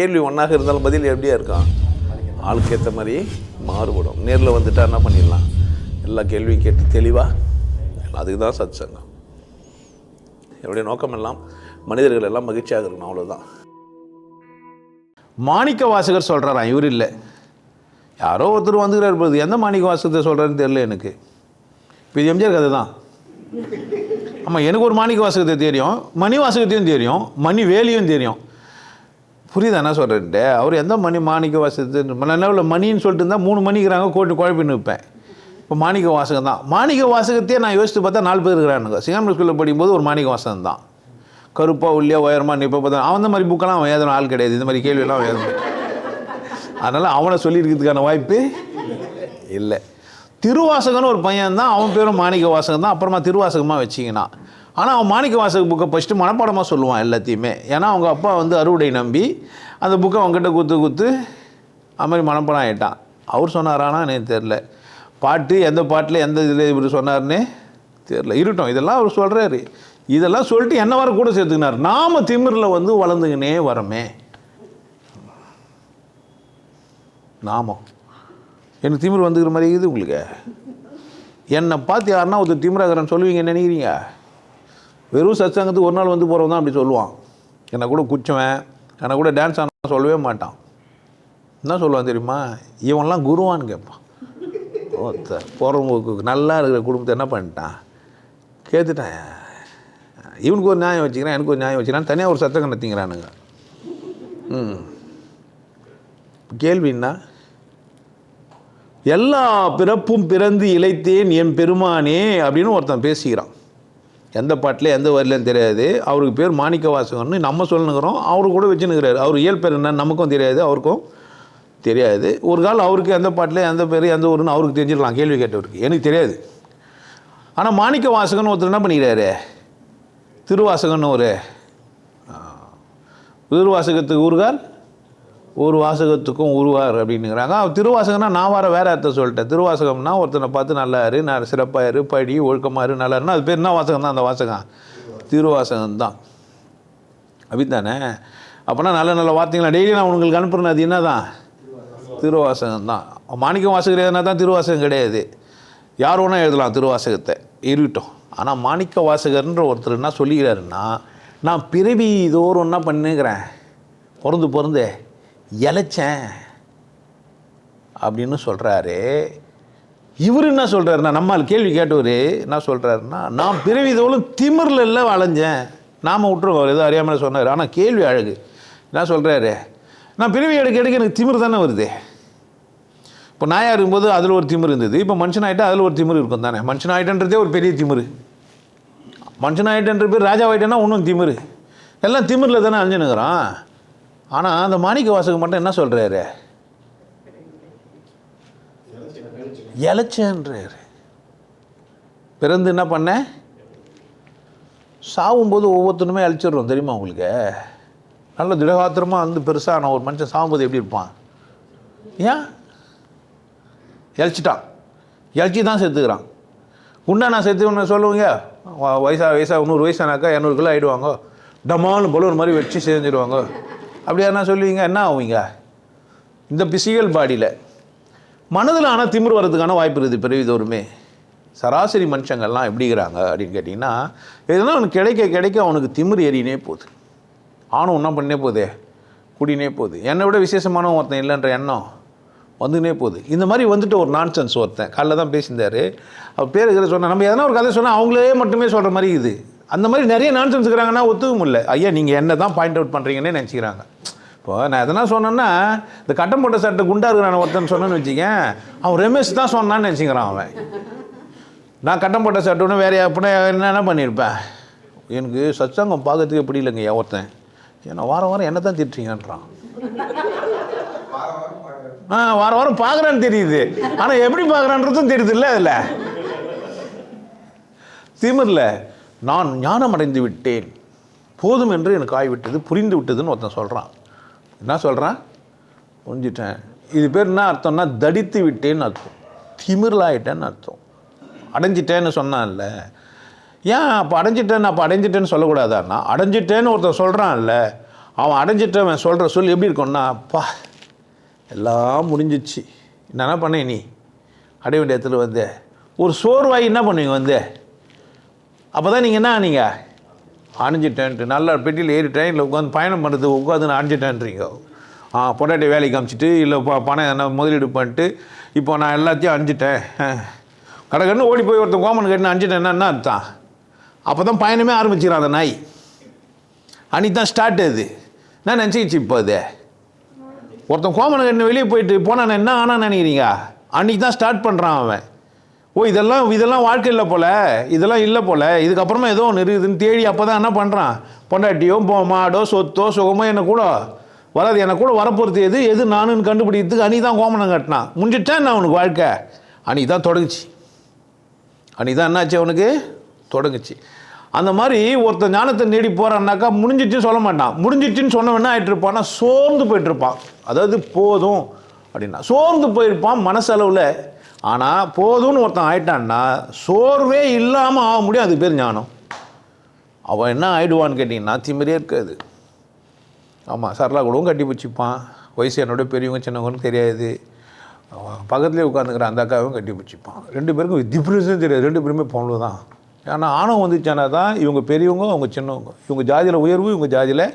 கேள்வி ஒன்றாக இருந்தாலும் பதில் எப்படியா இருக்கான் ஆளுக்கு ஏற்ற மாதிரி மாறுபடும். நேரில் வந்துட்டா என்ன பண்ணிடலாம்? எல்லா கேள்வியும் கேட்டு தெளிவாக அதுக்கு தான் சத் சங்கம் என்னுடைய நோக்கம் எல்லாம் மனிதர்கள் எல்லாம் மகிழ்ச்சியாக இருக்கணும் அவ்வளோதான் மாணிக்க வாசகர் சொல்கிறாராம் இவர் இல்லை. யாரோ ஒருத்தர் வந்துக்கிறார் போது எந்த மாணிக்க வாசகத்தை சொல்கிறாருன்னு தெரியல எனக்கு. இப்போ இது எம்ஜிஆர் கதை தான். ஆமாம் எனக்கு ஒரு மாணிக்க வாசகத்தை தெரியும் மணி வாசகத்தையும் தெரியும் மணி வேலியும் தெரியும். புரியுதா என்ன சொல்கிறேன்ட்டு அவர் எந்த மணி மாணிக்க வாசகத்தை என்ன மணின்னு சொல்லிட்டு இருந்தால் மூணு மணிக்கிறாங்க கோட்டு குழப்பின்னு வைப்பேன் இப்போ மாணிக்க வாசகம் தான். மாணிக்க வாசகத்தையே நான் யோசித்து பார்த்தா நாலு பேர் இருக்கிறானுங்க. சிங்காமணி ஸ்கூலில் படிக்கும்போது ஒரு மாணிக்க வாசகம் தான். கருப்பாக உள்ளியா உயரமா நிப்ப பார்த்தா அவன் இந்த மாதிரி புக்கெல்லாம் அவன் எழுதுன ஆள் கிடையாது. இந்த மாதிரி கேள்வியெல்லாம் அவன் அதனால் அவனை சொல்லியிருக்கிறதுக்கான வாய்ப்பு இல்லை. திருவாசகன்னு ஒரு பையன் தான் அவன் பேரும் மாணிக்க வாசகம் தான். அப்புறமா திருவாசகமாக வச்சிங்கன்னா ஆனால் அவன் மாணிக்க வாசக புக்கை ஃபஸ்ட்டு மனப்பாடமாக சொல்லுவான் எல்லாத்தையுமே. ஏன்னா அவங்க அப்பா வந்து அறுவடை நம்பி அந்த புக்கை அவங்ககிட்ட குத்து குத்து அது மாதிரி மனப்பாடம் ஆகிட்டான் அவர் சொன்னாரானா எனக்கு தெரில பாட்டு எந்த பாட்டில் எந்த இதில் இவர் சொன்னார்னே தெரில இருட்டோம் இதெல்லாம் அவர் சொல்கிறாரு இதெல்லாம் சொல்லிட்டு என்ன வர கூட சேர்த்துக்கினார். நாம திமிரில் வந்து வளர்ந்துக்கினே வரமே நாமம் எனக்கு திமிர் வந்துக்கிற மாதிரி இருக்குது உங்களுக்கு. என்னை பார்த்து யாருன்னா ஒருத்தர் திமிராகிறேன்னு சொல்லுவீங்க நினைக்கிறீங்க? வெறும் சத்சங்கத்துக்கு ஒரு நாள் வந்து போகிறவன் தான் அப்படி சொல்லுவான். என்னை கூட குச்சுவேன் என்னை கூட டான்ஸ் ஆனால் சொல்லவே மாட்டான். என்ன சொல்லுவான் தெரியுமா? இவன்லாம் குருவான்னு கேட்பான். ஓத்த போகிறவங்களுக்கு நல்லா இருக்கிற குடும்பத்தை என்ன பண்ணிட்டான்? கேட்டுட்டேன். இவனுக்கு ஒரு நியாயம் வச்சுக்கிறேன் எனக்கு ஒரு நியாயம் வச்சுக்கிறான். தனியாக ஒரு சத்தம் நடத்திங்கிறானுங்க ம். கேள்வின்னா எல்லா பிறப்பும் பிறந்து இழைத்தேன் என் பெருமானே அப்படின்னு ஒருத்தன் பேசிக்கிறான். எந்த பாட்டில் எந்த வரிலன்னு தெரியாது. அவருக்கு பேர் மாணிக்க வாசகம்னு நம்ம சொல்லணுங்கிறோம். அவரு கூட வச்சுன்னுக்கிறாரு. அவர் இயல் பேர் என்ன நமக்கும் தெரியாது அவருக்கும் தெரியாது. ஒரு கால் அவருக்கு எந்த பாட்டில் எந்த பேர் எந்த ஊருன்னு அவருக்கு தெரிஞ்சிடலாம். கேள்வி கேட்டவருக்கு. எனக்கு தெரியாது. ஆனால் மாணிக்க வாசகன் ஒருத்தர் என்ன பண்ணிக்கிறாரு? திருவாசகன்னு ஒரு திருவாசகத்துக்கு ஊர்கால் ஒரு வாசகத்துக்கும் உருவார் அப்படின்னுங்கிறாங்க. அவன் திருவாசகம்னா நான் வர வேறு அர்த்தம் சொல்லிட்டேன். திருவாசகம்னா ஒருத்தனை பார்த்து நல்லாரு நான் சிறப்பாயிரு படி ஒழுக்கமாரு நல்லாருன்னா அது பேர் என்ன வாசகம் தான்? அந்த வாசகம். திருவாசகம் தான் அப்படித்தானே? அப்போனா நல்ல நல்ல வார்த்தைங்களா? டெய்லி நான் உங்களுக்கு அனுப்புறேன் அது என்ன தான் திருவாசகம் தான் மாணிக்கம் வாசகர் எதுனா தான் திருவாசகம் கிடையாது. யார் வேணால் எழுதலாம் திருவாசகத்தை. இருக்கட்டும். ஆனால் மாணிக்க வாசகர்ன்ற ஒருத்தர் என்ன சொல்லிக்கிறாருன்னா நான் பிறவி தோறும் என்ன பண்ணுங்கிறேன் பிறந்து பிறந்து. இழைச்சேன் அப்படின்னு சொல்கிறாரு இவர் என்ன சொல்கிறாருன்னா நம்மால் கேள்வி கேட்டவர் என்ன சொல்கிறாருன்னா நான் பிறவிதோளும் திமிரில் இல்லை வளைஞ்சேன். நாம் விட்டுருவோம் அவர் ஏதோ அறியாமல் சொன்னார். ஆனால் கேள்வி அழகு. என்ன சொல்கிறாரு நான் பிறவி எடுக்க எடுக்க எனக்கு திமிர் தானே வருது. இப்போ நாயாக இருக்கும்போது அதில் ஒரு திமிர் இருந்தது. இப்போ மனுஷன் ஆகிட்டா அதில் ஒரு திமிர் இருக்கும் தானே. மனுஷன் ஆகிட்டன்றதே ஒரு பெரிய திமிர். மனுஷன் ஆகிட்டன்ற பேர் ராஜா ஆகிட்டேன்னா இன்னும் திமிரு. எல்லாம் திமிரில் தானே அழிஞ்சுனுக்குறான் ஆனால் அந்த மாணிக்க வாசகம் மட்டும் என்ன சொல்கிறாரு இழைச்சேன்றாரு பிறந்து என்ன பண்ண? சாகும்போது ஒவ்வொருத்தனுமே அழிச்சிடுறோம் தெரியுமா உங்களுக்கு? நல்ல திடகாத்திரமாக வந்து பெருசான ஒரு மனுஷன் சாகும்போது எப்படி இருப்பான்? ஏன்? இழைச்சிட்டான் இழைச்சி தான் செத்துக்கிறான். உண்டா நான் செத்து ஒன்று சொல்லுவீங்க? வ- வயசாக நூறு வயசானாக்கா இரநூறு கிலோ ஆகிடுவாங்க டமாலும் போல ஒரு மாதிரி வச்சு செஞ்சிடுவாங்க. அப்படி யாருன்னா சொல்லுவீங்க? என்ன ஆகுவீங்க இந்த பிசிக்கல் பாடியில் மனதில் ஆனால் திமிர் வர்றதுக்கான வாய்ப்பு இருக்குது பிறவிதோறுமே சராசரி மனுஷங்கள்லாம் எப்படிங்கிறாங்க அப்படின்னு கேட்டிங்கன்னா எதுனா அவனுக்கு கிடைக்க கிடைக்க அவனுக்கு திமிர் ஏறினே போகுது. ஆணும் என்ன பண்ணே போதே குடினே போகுது. என்னை விட விசேஷமான ஒருத்தன் இல்லைன்ற எண்ணம் வந்துனே போகுது. இந்த மாதிரி வந்துட்டு ஒரு நான்சென்ஸ் ஒருத்தன். காலைல தான் பேசியிருந்தார். அவர் பேர் இருக்கிற சொன்னால் நம்ம எதனா ஒரு கதை சொன்னால் அவங்களே மட்டுமே சொல்கிற மாதிரி இது. அந்த மாதிரி நிறைய நான்சென்ஸ் இருக்கிறாங்கன்னா ஒத்துக்க முடியல ஐயா நீங்கள் என்ன தான் பாயிண்ட் அவுட் பண்ணுறீங்கன்னு நினச்சிக்கிறாங்க. இப்போ நான் எதனா சொன்னேன்னா இந்த கட்டம் போட்ட சட்டை குண்டா இருக்கிறான ஒருத்தன் சொன்னேன்னு வச்சுக்கேன் அவன் ரமேஷ் தான் சொன்னான்னு நினச்சிக்கிறான் அவன். நான் கட்டம் போட்ட சட்டை வேற அப்படின்னா என்னென்ன பண்ணியிருப்பேன்? எனக்கு சத்சங்கம் பார்க்கறதுக்கு எப்படி இல்லைங்க ஒருத்தன். ஏன்னா வாரம் வாரம் என்ன தான் திட்டுறீங்கன்றான். ஆ வாரம் வாரம் பார்க்குறான்னு தெரியுது. ஆனால் எப்படி பார்க்குறான்றதும் தெரியுது இல்லை அதில். திமிரில். நான் ஞானம் அடைந்து விட்டேன். போதும் என்று எனக்கு ஆய்விட்டது புரிந்து விட்டதுன்னு ஒருத்தன் சொல்கிறான் என்ன சொல்கிறான் புரிஞ்சிட்டேன். இது பேர் என்ன அர்த்தம்னா தடித்து விட்டேன்னு அர்த்தம். திமிரலாயிட்டேன்னு அர்த்தம். அடைஞ்சிட்டேன்னு சொன்னான்ல. ஏன் அப்போ அடைஞ்சிட்டேன் அப்போ அடைஞ்சிட்டேன்னு சொல்லக்கூடாதான்னா? அடைஞ்சிட்டேன்னு ஒருத்தன் சொல்கிறான்ல அவன் அடைஞ்சிட்டவன் சொல்கிற சொல் எப்படி இருக்கும்னா அப்பா எல்லாம் முடிஞ்சிச்சு. என்னென்ன பண்ணேன் நீ? அடைய வேண்டிய இடத்துல வந்து. ஒரு சோர்வாகி என்ன பண்ணுவீங்க வந்து? அப்போ தான் நீங்கள் என்ன ஆனீங்க? அணிஞ்சிட்டேன்ட்டு. நல்லா பெட்டியில் ஏறி ட்ரெயினில் உட்காந்து பயணம் பண்ணுறது உட்காந்து அணிஞ்சிட்டேன்றீங்க. ஆ பொண்டாட்டி வேலைக்கு காமிச்சிட்டு இல்லை ப பணம் என்ன முதலீடு பண்ணிட்டு இப்போ நான் எல்லாத்தையும் அணிஞ்சிட்டேன். கடற்கன்னு ஓடி போய் ஒருத்தன் கோமன் கட்டின அணிஞ்சிட்டேன். என்ன அர்த்தம்? அப்போ தான் பயணமே ஆரம்பிச்சிடும் அந்த நாய். அன்னைக்கு தான் ஸ்டார்ட் அது நான் நினச்சிக்கிச்சு இப்போ அது? ஒருத்தன் கோமன் கட்டின வெளியே போயிட்டு போனான் என்ன ஆனால் நினைக்கிறீங்க? அன்னைக்கு தான் ஸ்டார்ட் பண்ணுறான் அவன். ஓ இதெல்லாம் இதெல்லாம் வாழ்க்கை இல்லை போல. இதெல்லாம் இல்லை போல. இதுக்கப்புறமா ஏதோ ஒன்று இருக்குதுன்னு தேடி அப்போ தான் என்ன பண்ணுறான் பொண்டாட்டியோ போ மாடோ சொத்தோ சுகமோ என்ன கூட வராது. எனக்கு கூட வரப்போகிறது எது? எது நானுன்னு கண்டுபிடிக்கிறதுக்கு அணி தான் கோமனம் கட்டினான். முடிஞ்சிட்டேன் நான் அவனுக்கு வாழ்க்கை? அன்னைக்கு தான் தொடங்குச்சு. அணி தான் என்னாச்சு அவனுக்கு? தொடங்குச்சு. அந்த மாதிரி ஒருத்தன் ஞானத்தை நீடி போகிறான்னாக்கா முடிஞ்சிச்சுன்னு சொல்ல மாட்டான். முடிஞ்சிச்சுன்னு சொன்னவன ஆகிட்டு இருப்பான்னா சோர்ந்து போயிட்டு இருப்பான். அதாவது போதும் அப்படின்னா. சோர்ந்து போயிருப்பான் மனசளவில். ஆனால் போதும்னு ஒருத்தன் ஆயிட்டான்னா சோர்வே இல்லாமல் ஆக முடியும். அது பேர் ஞானம். அவன் என்ன ஆயிடுவான்னு கேட்டிங்கன்னா திமிரே இருக்காது. ஆமாம் சரளா கூடவும் கட்டி பிடிச்சிப்பான். வயசு என்னோட பெரியவங்க சின்னவங்கன்னு தெரியாது. பக்கத்துலேயே உட்காந்துக்கிற அந்த அக்காவும் கட்டி பிடிச்சிப்பான். ரெண்டு பேருக்கும் டிஃப்ரென்ஸும் தெரியாது. ரெண்டு பேருமே பொண்ணு தான் ஏன்னா ஆணவம் வந்துச்சானா தான் இவங்க பெரியவங்க அவங்க சின்னவங்க. இவங்க ஜாதியில் உயர்வு இவங்க ஜாதியில்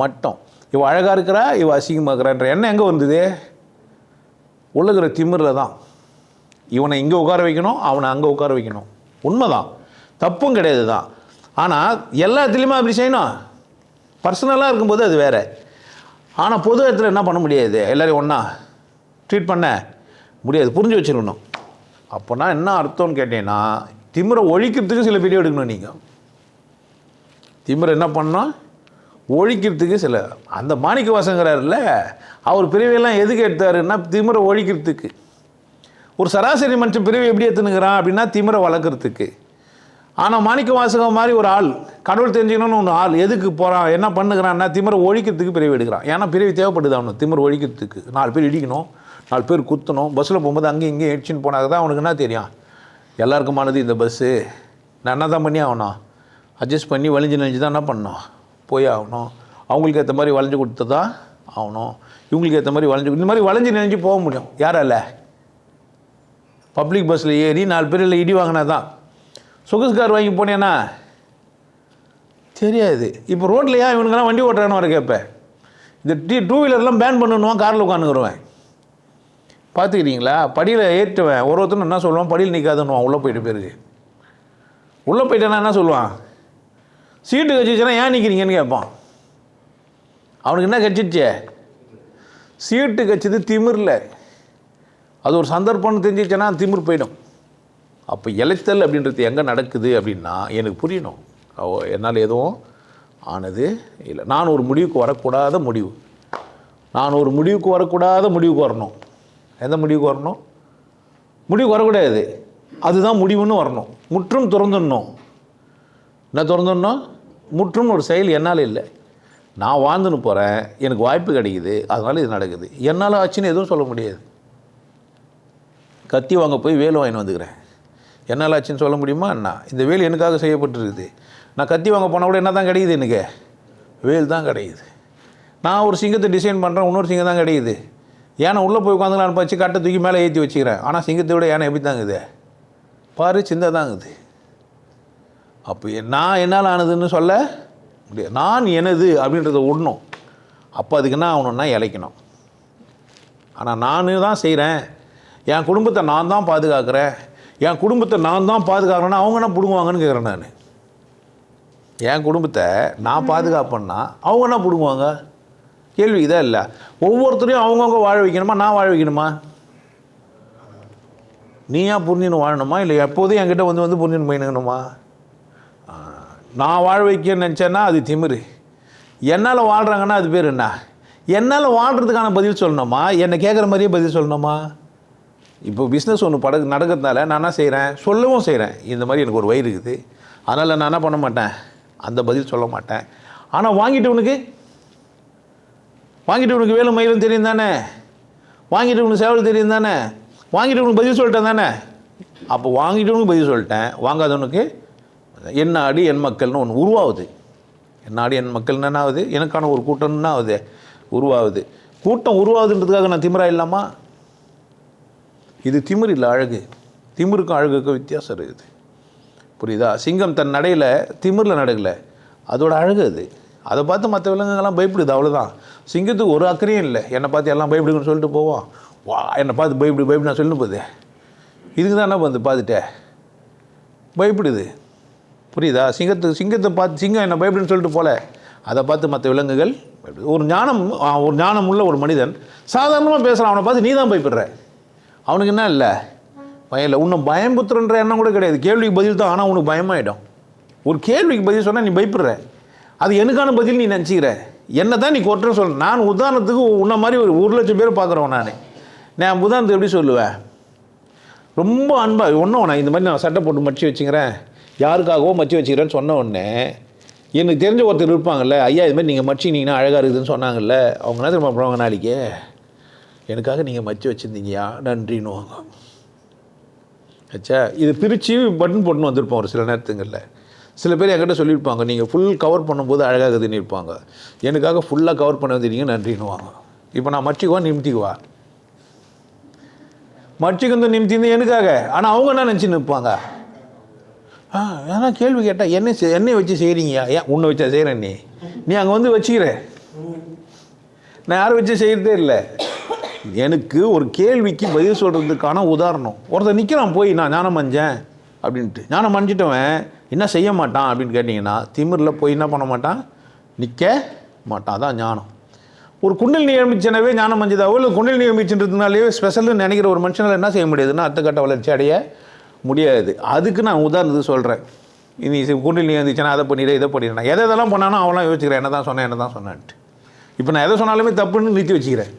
மட்டம். இவள் அழகாக இருக்கிறா இவள் அசிங்கமாக இருக்கிறான்ற எண்ணம் எங்கே வந்தது? உள்ளுக்கிற திமிரில் தான் இவனை இங்கே உட்கார வைக்கணும் அவனை அங்கே உட்கார வைக்கணும். உண்மைதான். தப்பும் கிடையாது தான். ஆனால் எல்லாத்துலேயுமே அப்படி செய்யணும். பர்சனலாக இருக்கும்போது அது வேறு. ஆனால் பொது இடத்துல என்ன பண்ண முடியாது? எல்லோரையும் ஒன்றா ட்ரீட் பண்ண முடியாது. புரிஞ்சு வச்சிருக்கணும். அப்போனா என்ன அர்த்தம்னு கேட்டீங்கன்னா திமிரை ஒழிக்கிறதுக்கு சில வீடியோ எடுக்கணும் நீங்கள் திமிரை என்ன பண்ணோம் ஒழிக்கிறதுக்கு சில அந்த மாணிக்க வாசங்கிறாருல்ல அவர் பிரிவையெல்லாம் எதுக்கு எடுத்தாருன்னா திமிரை ஒழிக்கிறதுக்கு. ஒரு சராசரி மனுஷன் பிரிவு எப்படி எத்துனுங்கிறான் அப்படின்னா திமிரை வளர்க்குறதுக்கு. ஆனால் மாணிக்க வாசகம் மாதிரி ஒரு ஆள் கடவுள் தெரிஞ்சுக்கணும்னு ஒன்று ஆள் எதுக்கு போகிறான் என்ன பண்ணுகிறான்னா திமிரை ஒழிக்கிறதுக்கு பிரிவு எடுக்கிறான். ஏன்னா பிரிவு தேவைப்படுது அவனுக்கு திமிரை ஒழிக்கிறதுக்கு. நாலு பேர் இடிக்கணும் நாலு பேர் குத்தணும் பஸ்ஸில் போகும்போது அங்கேயும் இங்கேயும் இடிச்சின்னு போனாக்க தான் அவனுக்கு என்ன தெரியும்? எல்லாருக்குமானது இந்த பஸ்ஸு நான் என்ன தான் பண்ணி ஆகணும்? அட்ஜஸ்ட் பண்ணி வலிஞ்சு நெஞ்சு தான் என்ன பண்ணணும்? போய் ஆகணும். அவங்களுக்கு ஏற்ற மாதிரி வளைஞ்சு கொடுத்து தான் ஆகணும். இவங்களுக்கு ஏற்ற மாதிரி வளைஞ்சு இந்த மாதிரி வளைஞ்சு நெஞ்சு போக முடியும். யாரால? பப்ளிக் பஸ்ஸில் ஏறி நாலு பேரில் இடி வாங்கினா தான் சொகுசு கார் வாங்கி போனேன்னா தெரியாது. இப்போ ரோட்டில் ஏன் இவனுங்கெல்லாம் வண்டி ஓட்டுறான்னு வர கேட்பேன் இந்த டீ டூ வீலர்லாம் பேன் பண்ணணுவான் காரில் உட்காந்துக்குருவேன். பார்த்துக்கிறீங்களா படியில் ஏற்றுவேன். ஒரு ஒருத்தரும் என்ன சொல்லுவான்? படியில் நிற்காதுன்னுவான் உள்ளே போயிட்டு பிறகு. உள்ளே போயிட்டேன்னா என்ன சொல்லுவான்? சீட்டு கட்சிச்சுன்னா ஏன் நிற்கிறீங்கன்னு கேட்பான் அவனுக்கு என்ன கட்சிச்சே சீட்டு கட்சிது திமிரில். அது ஒரு சந்தர்ப்பம்னு தெரிஞ்சிச்சுன்னா திமிர் போயிடும். அப்போ இலைத்தல் அப்படின்றது எங்கே நடக்குது அப்படின்னா எனக்கு புரியணும். என்னால் எதுவும் ஆனது இல்லை. நான் ஒரு முடிவுக்கு வரக்கூடாத முடிவு. நான் ஒரு முடிவுக்கு வரக்கூடாத முடிவுக்கு வரணும். எந்த முடிவுக்கு வரணும்? முடிவுக்கு வரக்கூடாது. அதுதான் முடிவுன்னு வரணும். முற்றும் திறந்துடணும். என்ன திறந்துடணும்? முற்றும் ஒரு செயல் என்னால் இல்லை. நான் வாழ்ந்துன்னு போகிறேன் எனக்கு வாய்ப்பு கிடைக்குது. அதனால் இது நடக்குது. என்னால் ஆச்சுன்னு எதுவும் சொல்ல முடியாது. கத்தி வாங்க போய் வேலு வாங்கின்னு வந்துக்கிறேன். என்னால் ஆச்சுன்னு சொல்ல முடியுமா? என்ன இந்த வேல் எனக்காக செய்யப்பட்டிருக்குது. நான் கத்தி வாங்க போனால் கூட என்ன தான் கிடைக்குது எனக்கு? வேல் தான் கிடைக்குது. நான் ஒரு சிங்கத்தை டிசைன் பண்ணுறேன் இன்னொரு சிங்கம் தான் கிடைக்குது. ஏன்னா உள்ளே போய் உட்காந்துக்கலாம் வச்சு கட்டை தூக்கி மேலே ஏற்றி வச்சுக்கிறேன். ஆனால் சிங்கத்தை விட யானை எப்படி தாங்குது? பாரு சிந்தை தாங்குது. அப்போ நான் என்னால் ஆனதுன்னு சொல்ல முடியாது. நான் எனது அப்படின்றத விடணும் அப்போ அதுக்கு என்ன ஆகணும்னா இழைக்கணும் ஆனால் நான் தான் செய்கிறேன் என் குடும்பத்தை நான் தான் பாதுகாக்கிறேன். என் குடும்பத்தை நான் தான் பாதுகாக்கிறேன்னா அவங்க என்ன பிடுங்குவாங்கன்னு கேட்குறேன் நான். என் குடும்பத்தை நான் பாதுகாப்பேன்னா அவங்க என்ன பிடுங்குவாங்க? கேள்வி இதான் இல்லை. ஒவ்வொருத்தரையும் அவங்கவுங்க வாழ வைக்கணுமா? நான் வாழ வைக்கணுமா? நீயா புரிஞ்சுன்னு வாழணுமா? இல்லை எப்போதும் என்கிட்ட வந்து வந்து புரிஞ்சுன்னு போயினுங்கணுமா? நான் வாழ வைக்க நினச்சேன்னா அது திமிரு. என்னால் வாழ்கிறாங்கன்னா அது பேர் என்ன? என்னால் வாழ்கிறதுக்கான பதில் சொல்லணுமா? என்னை கேட்குற மாதிரியே பதில் சொல்லணுமா? இப்போ பிஸ்னஸ் ஒன்று பட நடக்கிறதுனால நான் என்ன செய்கிறேன் சொல்லவும் செய்கிறேன் இந்த மாதிரி எனக்கு ஒரு வயிறு இருக்குது. அதனால் நான் என்ன பண்ண மாட்டேன்? அந்த பதில் சொல்ல மாட்டேன். ஆனால் வாங்கிட்டவனுக்கு? வாங்கிட்டவனுக்கு வேலும் மயிலும் தெரியும் தானே? வாங்கிட்டவனுக்கு சேவல் தெரியும் தானே? வாங்கிட்டவனுக்கு பதில் சொல்லிட்டேன் தானே? அப்போ வாங்கிட்டவனுக்கு பதில் சொல்லிட்டேன். வாங்காதவனுக்கு என்ன அடி என் மக்கள்னு ஒன்று உருவாகுது. என் நாடு என் மக்கள் என்ன ஆகுது? எனக்கான ஒரு கூட்டம்னா ஆகுது? உருவாகுது. கூட்டம் உருவாகுதுன்றதுக்காக நான் திமிரா இல்லாமா இது திமிர் இல்லை அழகு. திமிருக்கும் அழகுக்கும் வித்தியாசம் இருக்குது. புரியுதா? சிங்கம் தன் நடையில் திமிரில் நடக்கலை அதோட அழகு அது. அதை பார்த்து மற்ற விலங்குகள்லாம் பயப்படுது அவ்வளோதான் சிங்கத்துக்கு ஒரு அக்கறையும் இல்லை. என்னை பார்த்து எல்லாம் பயப்படுங்கன்னு சொல்லிட்டு போவோம் வா என்னை பார்த்து பயப்படு பயப்படு நான் சொல்லணும் போதே இதுக்கு தான் என்ன பண்ணுது பார்த்துட்டே? பயப்படுது. புரியுதா? சிங்கத்துக்கு சிங்கத்தை பார்த்து சிங்கம் என்ன பயப்படுன்னு சொல்லிட்டு போல. அதை பார்த்து மற்ற விலங்குகள் பயப்படுது. ஒரு ஞானம் ஒரு ஞானம் உள்ள ஒரு மனிதன் சாதாரணமாக பேசுகிறான் அவனை பார்த்து நீ தான் பயப்படுற. அவனுக்கு என்ன இல்லை? பயம் இல்லை. உன்னை பயம்புத்துறன்ற எண்ணம் கூட கிடையாது. கேள்விக்கு பதில் தான். ஆனால் உனக்கு பயமாயிடும். ஒரு கேள்விக்கு பதில் சொன்னால் நீ பயப்படுற. அது எனக்கான பதில் நீ நினச்சிக்கிற. என்ன தான் நீ கொட்டுறேன்னு சொல்ல நான் உதாரணத்துக்கு உன்ன மாதிரி ஒரு ஒரு லட்சம் பேர் பார்க்குறவன் நான். நான் உதாரணத்துக்கு எப்படி சொல்லுவேன் ரொம்ப அன்பாக ஒன்றும் நான் இந்த மாதிரி நான் சட்டை போட்டு மடிச்சு வச்சுக்கிறேன். யாருக்காகவோ மடிச்சு வச்சுக்கிறேன்னு சொன்ன உடனே எனக்கு தெரிஞ்ச ஒருத்தர் இருப்பாங்கல்ல ஐயா இது மாதிரி நீங்கள் மடிச்சிங்கன்னா அழகாக இருக்குதுன்னு சொன்னாங்கல்ல அவங்க என்ன திரும்ப பண்ணுவாங்க நாளைக்கு? எனக்காக நீங்கள் மச்சு வச்சுருந்தீங்கயா? நன்றின்னுவாங்க ஆச்சா இது பிரித்து பட்டன் போட்டுன்னு வந்திருப்போம் ஒரு சில நேரத்துங்களில். சில பேர் என்கிட்ட சொல்லியிருப்பாங்க நீங்கள் ஃபுல் கவர் பண்ணும்போது அழகாக இருக்குதுன்னு இருப்பாங்க. எனக்காக ஃபுல்லாக கவர் பண்ண வந்துட்டீங்க நன்றின்னுவாங்க இப்போ நான் மச்சிக்குவா நிமித்திக்குவா? வந்து நிமித்தி எனக்காக? ஆனால் அவங்க என்ன நினச்சி நிற்பாங்க ஆ ஏன்னா கேள்வி கேட்டால் என்ன செய்- என்னை வச்சு செய்கிறீங்க ஏன் உன்னை வச்சா செய்கிறேன் நீ. நீ அங்கே வந்து வச்சுக்கிற. நான் யாரும் வச்சு செய்கிறதே இல்லை. எனக்கு ஒரு கேள்விக்கு பதில் சொல்கிறதுக்கான உதாரணம். ஒருத்தர் நிற்கிறான் போய் நான் ஞானம் மஞ்சேன் அப்படின்ட்டு. ஞானம் மஞ்சிட்டவன் என்ன செய்ய மாட்டான்? அப்படின்னு கேட்டிங்கன்னா திமிரில் போய் என்ன பண்ண மாட்டான்? நிற்க மாட்டான். அதான் ஞானம். ஒரு குண்டல் நியமிச்சனவே ஞானம் மஞ்சதாவோ இல்லை குண்டல் நியமிச்சுன்றதுனாலேயே ஸ்பெஷல்னு நினைக்கிற ஒரு மனுஷனால் என்ன செய்ய முடியாதுன்னா அடுத்த கட்ட வளர்ச்சி அடைய முடியாது. அதுக்கு நான் உதாரணத்துக்கு சொல்கிறேன் இனி குண்டில் நியமிச்சுனா அதை பண்ணிடு இதை பண்ணிடுறேன் எதை எதெல்லாம் பண்ணானோ அவெல்லாம் யோசிக்கிறேன். என்ன தான் சொன்னேன் என்ன தான் சொன்னேன்ட்டு. இப்போ நான் எதை சொன்னாலுமே தப்புன்னு நிறுத்தி வச்சுக்கிறேன்.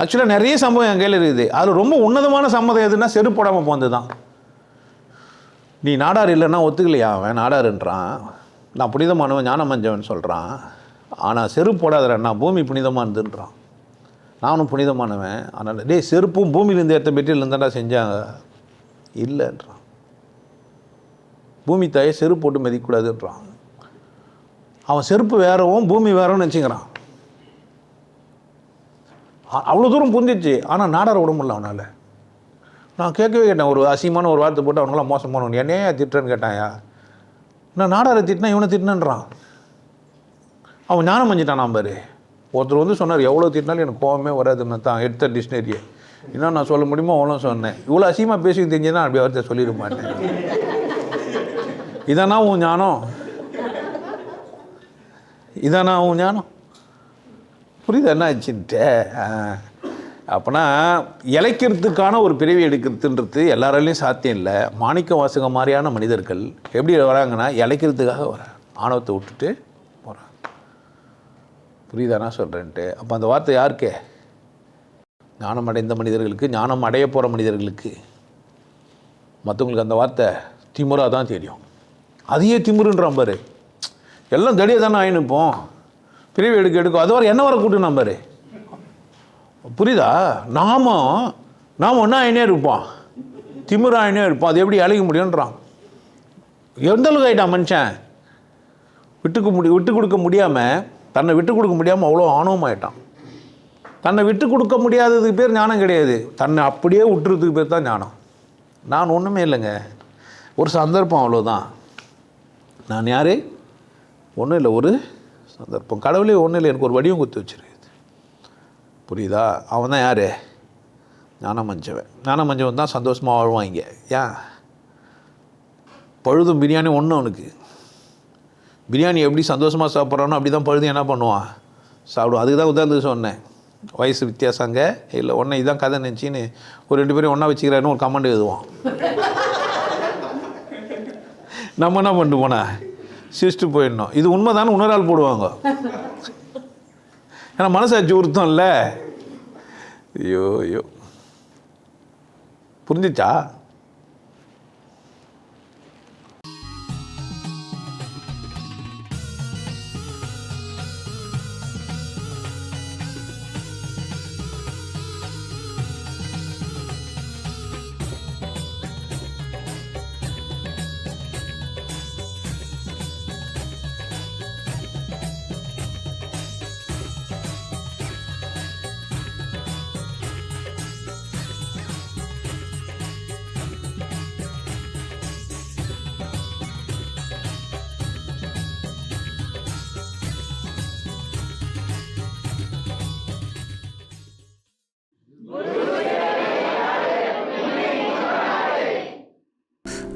ஆக்சுவலாக நிறைய சம்பவம் என் கையில் இருக்குது. அதில் ரொம்ப உன்னதமான சம்மதம் எதுன்னா செருப்படாமல் போனது தான் நீ நாடார் இல்லைன்னா ஒத்துக்கலையா? அவன் நாடாருன்றான். நான் புனிதமானவன் ஞானம் மஞ்சவன் சொல்கிறான் ஆனால் செருப்பு போடாதடா நான் பூமி புனிதமானதுன்றான் நானும் புனிதமானவன் அதனால் டே செருப்பும் பூமியிலேருந்து எடுத்த மெட்டீரியல் தான்டா செஞ்சாங்க. இல்லைன்றான். பூமி தாயை செருப்பு போட்டு மதிக்கக்கூடாதுன்றான். அவன் செருப்பு வேறவும் பூமி வேறவும் நினச்சிக்கிறான். அவ்வளோ தூரம் புரிஞ்சிச்சு. ஆனால் நாடார விட முடியல அவனால். நான் கேட்கவே கேட்டேன். ஒரு அசியமான ஒரு வார்த்தை போட்டு அவனுங்களாம் மோசமானவன் என்னையா திட்டுறேன்னு கேட்டாயா? நான் நாடாரை திட்டினா இவனை திட்டினன்றான். அவன் ஞானம் மஞ்சிட்டான் பாரு. ஒருத்தர் வந்து சொன்னார் எவ்வளோ திட்டினாலும் எனக்கு கோவமே வராதுன்னு தான். எடுத்த டிக்ஷனரியை. இன்னும் நான் சொல்ல முடியுமோ அவ்வளோ சொன்னேன். இவ்வளோ அசியமாக பேசி தெரிஞ்சுன்னா அப்படி வார்த்தை சொல்லிட மாட்டேன். இதானா உன் ஞானம்? இதானா உன் ஞானம்? புரியுது என்ன ஆச்சுன்ட்டு அப்போனா இலைக்கிறதுக்கான ஒரு பிறவி எடுக்கிறதுன்றது எல்லாராலையும் சாத்தியம் இல்லை. மாணிக்க வாசகம் மாதிரியான மனிதர்கள் எப்படி வராங்கன்னா இலைக்கிறதுக்காக வராங்க. ஆணவத்தை விட்டுட்டு போகிறாங்க புரியுதா நான் சொல்கிறேன்ட்டு அப்போ அந்த வார்த்தை யாருக்கே? ஞானம் அடைந்த மனிதர்களுக்கு ஞானம் அடைய போகிற மனிதர்களுக்கு. மற்றவங்களுக்கு அந்த வார்த்தை திமுறாக தான் தெரியும். அதையே திமுருன்றான் பாரு. எல்லாம் தடியாக தானே ஆயினுப்போம் பிரிவு எடுக்க எடுக்கும் அது வரை என்ன வர கூட்டு நம்பரு புரியுதா? நாம நாம் ஒன்றா ஆயினே இருப்போம். திமுறாயினே ஆயினே இருப்போம். அது எப்படி அழைக்க முடியுன்றான் எந்த அளவுக்கு ஆகிட்டான் மனுஷன்? விட்டுக்கு முடி விட்டு கொடுக்க முடியாமல் தன்னை விட்டு கொடுக்க முடியாமல் அவ்வளோ ஆணவமாயிட்டான் தன்னை விட்டு கொடுக்க முடியாததுக்கு பேர் ஞானம் கிடையாது. தன்னை அப்படியே விட்டுறதுக்கு பேர் தான் ஞானம். நான் ஒன்றுமே இல்லைங்க. ஒரு சந்தர்ப்பம் அவ்வளோதான் நான் யார்? ஒன்றும் இல்லை. ஒரு சந்தர்ப்பம் கடவுளே ஒன்றும் இல்லை எனக்கு ஒரு வடிவம் குத்து வச்சிருக்கு புரியுதா? அவன் தான் யார்? ஞானம் மஞ்சவன் ஞானம் மஞ்சவன் தான் சந்தோஷமாக வாழ்வான் இங்கே. ஏன்? பழுதும் பிரியாணி ஒன்று அவனுக்கு. பிரியாணி எப்படி சந்தோஷமாக சாப்பிட்றானோ அப்படி தான் பழுது என்ன பண்ணுவான்? சாப்பிடுவான். அதுக்கு தான் உதாரணத்துக்கு சொன்னேன். வயசு வித்தியாசங்க. இல்லை ஒன்று இதான் கதை நினச்சின்னு ஒரு ரெண்டு பேரும் ஒன்றா வச்சுக்கிறாருன்னு ஒரு கமெண்ட் எழுதுவான். நம்ம என்ன பண்ணிட்டு சிரிச்சுட்டு போயிடணும். இது உண்மைதான் உணரால் போடுவாங்க. ஏன்னா மனசாட்சி உறுத்தம் இல்லை ஐயோ ஐயோ. புரிஞ்சிச்சா?